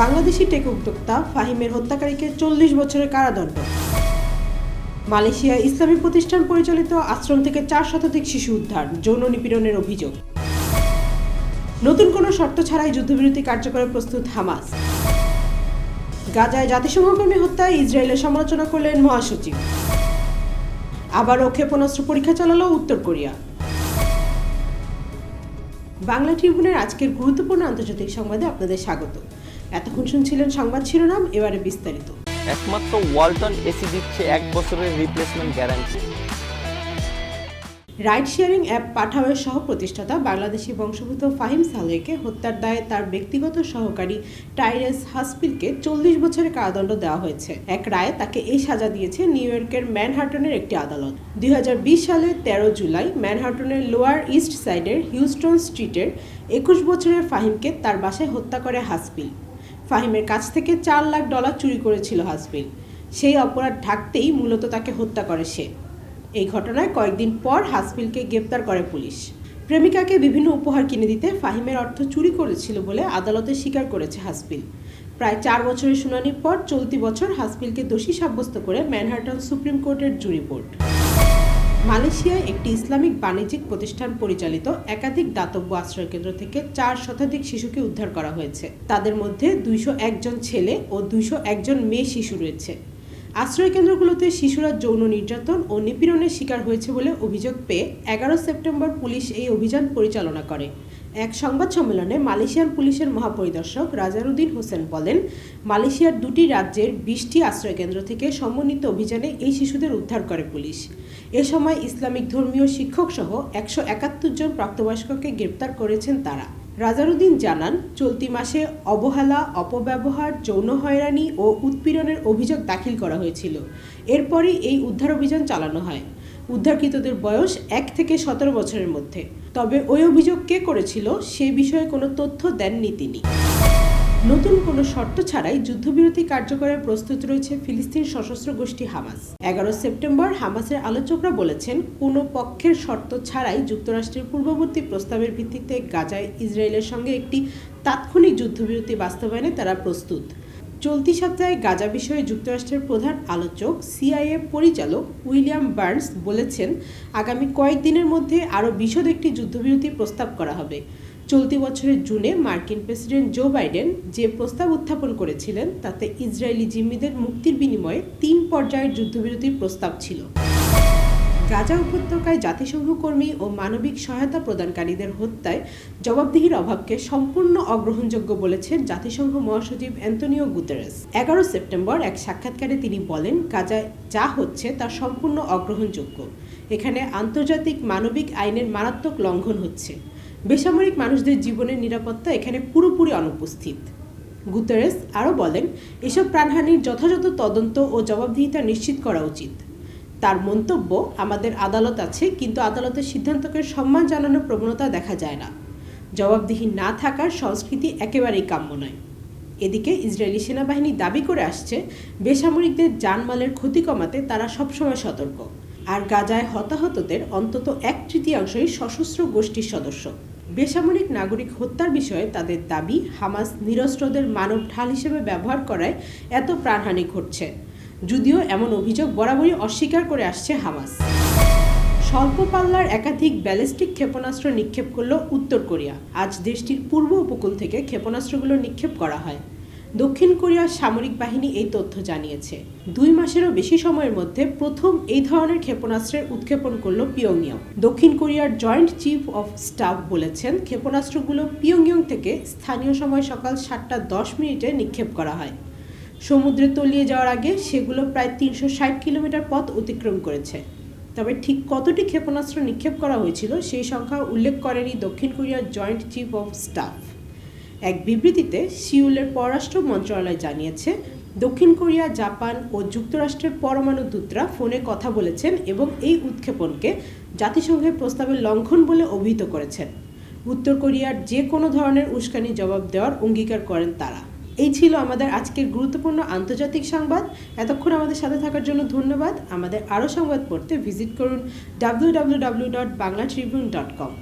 Bangladeshi take উদ্যোক্তা ফাহিমের হত্যাকারীকে চল্লিশ বছরের কারাদণ্ড। মালয়েশিয়া ইসলামী প্রতিষ্ঠান পরিচালিত আশ্রম থেকে চার শতাধিক শিশু উদ্ধার, যৌন নিপীড়নের অভিযোগ। নতুন কোনো শর্ত ছাড়াই যুদ্ধবিরতি কার্যকরে প্রস্তুত হামাস। গাজায় জাতিসংঘকর্মী হত্যায় ইসরায়েলের সমালোচনা করলেন মহাসচিব। আবারও ক্ষেপণাস্ত্র পরীক্ষা চালালো উত্তর কোরিয়া। বাংলা ট্রিবিউনের আজকের গুরুত্বপূর্ণ আন্তর্জাতিক সংবাদে আপনাদের স্বাগত। এতক্ষণ শুনছিলেন সংবাদ শিরোনাম এবারে বিস্তারিত। একমাত্র ওয়ালটন এসি দিচ্ছে এক বছরের replacement guarantee ride sharing app পাঠাওয়ের সহ প্রতিষ্ঠাতা বাংলাদেশি বংশোদ্ভূত ফাহিম সালেহকে হত্যার দায়ে তার ব্যক্তিগত সহকারী টাইরেস হাসপিলকে চল্লিশ বছরের কারাদণ্ড দেওয়া হয়েছে। এক রায়ে তাকে এই সাজা দিয়েছে নিউ ইয়র্কের ম্যানহাটনের একটি আদালত। দুই হাজার বিশ সালের তেরো জুলাই ম্যানহাটনের লোয়ার ইস্ট সাইডের হিউস্টন স্ট্রিটের একুশ বছরের ফাহিমকে তার বাসায় হত্যা করে হাসপিল। ফাহিমের কাছ থেকে চার লাখ ডলার চুরি করেছিল হাসপিল সেই অপরাধ ঢাকতেই মূলত তাকে হত্যা করে সে। এই ঘটনায় কয়েকদিন পর হাসবিলকে গ্রেপ্তার করে পুলিশ। প্রেমিকাকে বিভিন্ন উপহার কিনে দিতে ফাহিমের অর্থ চুরি করেছিল বলে আদালতে স্বীকার করেছে হাসবিল। প্রায় চার বছরের শুনানির পর চলতি বছর হাসবিলকে দোষী সাব্যস্ত করে ম্যানহাটন সুপ্রিম কোর্টের জুরি বোর্ড মালয়েশিয়ায় একটি ইসলামিক বাণিজ্যিক প্রতিষ্ঠান পরিচালিত একাধিক দাতব্য আশ্রয় কেন্দ্র থেকে চার শতাধিক শিশুকে উদ্ধার করা হয়েছে। তাদের মধ্যে দুইশো একজন ছেলে ও দুইশো একজন মেয়ে শিশু রয়েছে। আশ্রয়কেন্দ্রগুলোতে শিশুরা যৌন নির্যাতন ও নিপীড়নের শিকার হয়েছে বলে অভিযোগ পেয়ে এগারো সেপ্টেম্বর পুলিশ এই অভিযান পরিচালনা করে। এক সংবাদ সম্মেলনে মালয়েশিয়ান পুলিশের মহাপরিদর্শক রাজারুদ্দিন হোসেন বলেন, মালয়েশিয়ার দুটি রাজ্যের বিশটি আশ্রয়কেন্দ্র থেকে সমন্বিত অভিযানে এই শিশুদের উদ্ধার করে পুলিশ। এ সময় ইসলামিক ধর্মীয় শিক্ষক সহ একশো একাত্তর জন প্রাপ্তবয়স্ককে গ্রেপ্তার করেছেন তারা। রাজারুদ্দিন জানান, চলতি মাসে অবহেলা, অপব্যবহার, যৌন হয়রানি ও উৎপীড়নের অভিযোগ দাখিল করা হয়েছিল। এরপরই এই উদ্ধার অভিযান চালানো হয়। উদ্ধারকৃতদের বয়স এক থেকে সতেরো বছরের মধ্যে। তবে ওই অভিযোগ কে করেছিল সে বিষয়ে কোনো তথ্য দেননি তিনি। নতুন কোনো শর্ত ছাড়াই যুদ্ধবিরতি কার্যকরের প্রস্তুত রয়েছে ফিলিস্তিন সশস্ত্র গোষ্ঠী হামাস। এগারো সেপ্টেম্বর হামাসের আলোচকরা বলেছেন, কোনো পক্ষের শর্ত ছাড়াই যুক্তরাষ্ট্রের পূর্ববর্তী প্রস্তাবের ভিত্তিতে গাজায় ইসরায়েলের সঙ্গে একটি তাৎক্ষণিক যুদ্ধবিরতি বাস্তবায়নে তারা প্রস্তুত। চলতি সপ্তাহে গাজা বিষয়ে যুক্তরাষ্ট্রের প্রধান আলোচক সিআইএ পরিচালক উইলিয়াম বার্নস বলেছেন, আগামী কয়েকদিনের মধ্যে আরও বিশদ একটি যুদ্ধবিরতি প্রস্তাব করা হবে। চলতি বছরের জুনে মার্কিন প্রেসিডেন্ট জো বাইডেন যে প্রস্তাব উত্থাপন করেছিলেন, তাতে ইসরায়েলি জিম্মিদের মুক্তির বিনিময়ে তিন পর্যায়ের যুদ্ধবিরতির প্রস্তাব ছিল। গাজা উপত্যকায় জাতিসংঘ কর্মী ও মানবিক সহায়তা প্রদানকারীদের হত্যায় জবাবদিহির অভাবকে সম্পূর্ণ অগ্রহণযোগ্য বলেছেন জাতিসংঘ মহাসচিব অ্যান্তনিও গুতেরেস। এগারো সেপ্টেম্বর এক সাক্ষাৎকারে তিনি বলেন গাজায় যা হচ্ছে তা সম্পূর্ণ অগ্রহণযোগ্য। এখানে আন্তর্জাতিক মানবিক আইনের মারাত্মক লঙ্ঘন হচ্ছে। বেসামরিক মানুষদের জীবনের নিরাপত্তা এখানে পুরোপুরি অনুপস্থিত। গুতেরেস আরও বলেন, এসব প্রাণহানির যথাযথ তদন্ত ও জবাবদিহিতা নিশ্চিত করা উচিত। তার মন্তব্য, আমাদের আদালত আছে, কিন্তু আদালতের সিদ্ধান্তকে সম্মান জানানোর প্রবণতা দেখা যায় না। জবাবদিহি না থাকার সংস্কৃতি একেবারেই কাম্য নয়। এদিকে ইসরায়েলি সেনাবাহিনী দাবি করে আসছে, বেসামরিকদের জানমালের ক্ষতি কমাতে তারা সবসময় সতর্ক। আর গাজায় হতাহতদের অন্তত এক তৃতীয়াংশই সশস্ত্র গোষ্ঠীর সদস্য। বেসামরিক নাগরিক হত্যার বিষয়ে তাদের দাবি, হামাস নিরস্ত্রদের মানব ঢাল হিসেবে ব্যবহার করায় এত প্রাণহানি ঘটছে। যদিও এমন অভিযোগ বরাবরই অস্বীকার করে আসছে হামাস। স্বল্প পাল্লার একাধিক ব্যালিস্টিক ক্ষেপণাস্ত্র নিক্ষেপ করল উত্তর কোরিয়া। আজ দেশটির পূর্ব উপকূল থেকে ক্ষেপণাস্ত্রগুলো নিক্ষেপ করা হয়। দক্ষিণ কোরিয়ার সামরিক বাহিনী এই তথ্য জানিয়েছে। দুই মাসেরও বেশি সময়ের মধ্যে প্রথম এই ধরনের ক্ষেপণাস্ত্রের উৎক্ষেপণ করল পিয়ংইয়ং। দক্ষিণ কোরিয়ার জয়েন্ট চিফ অফ স্টাফ বলেছেন, ক্ষেপণাস্ত্রগুলো পিয়ংইয়ং থেকে স্থানীয় সময় সকাল সাতটা দশ মিনিটে নিক্ষেপ করা হয়। সমুদ্রে তলিয়ে যাওয়ার আগে সেগুলো প্রায় তিনশো ষাট কিলোমিটার পথ অতিক্রম করেছে। তবে ঠিক কতটি ক্ষেপণাস্ত্র নিক্ষেপ করা হয়েছিল সেই সংখ্যা উল্লেখ করেনি দক্ষিণ কোরিয়ার জয়েন্ট চিফ অফ স্টাফ। এক বিবৃতিতে সিউলের পররাষ্ট্র মন্ত্রণালয় জানিয়েছে, দক্ষিণ কোরিয়া, জাপান ও যুক্তরাষ্ট্রের পরমাণু দূতরা ফোনে কথা বলেছেন এবং এই উৎক্ষেপণকে জাতিসংঘের প্রস্তাবের লঙ্ঘন বলে অভিহিত করেছেন। উত্তর কোরিয়ার যে কোনো ধরনের উস্কানি জবাব দেওয়ার অঙ্গীকার করেন তারা। এই ছিল আমাদের আজকের গুরুত্বপূর্ণ আন্তর্জাতিক সংবাদ। এতক্ষণ আমাদের সাথে থাকার জন্য ধন্যবাদ। আমাদের আরও সংবাদ পড়তে ভিজিট করুন W W W dot Bangla tribune dot com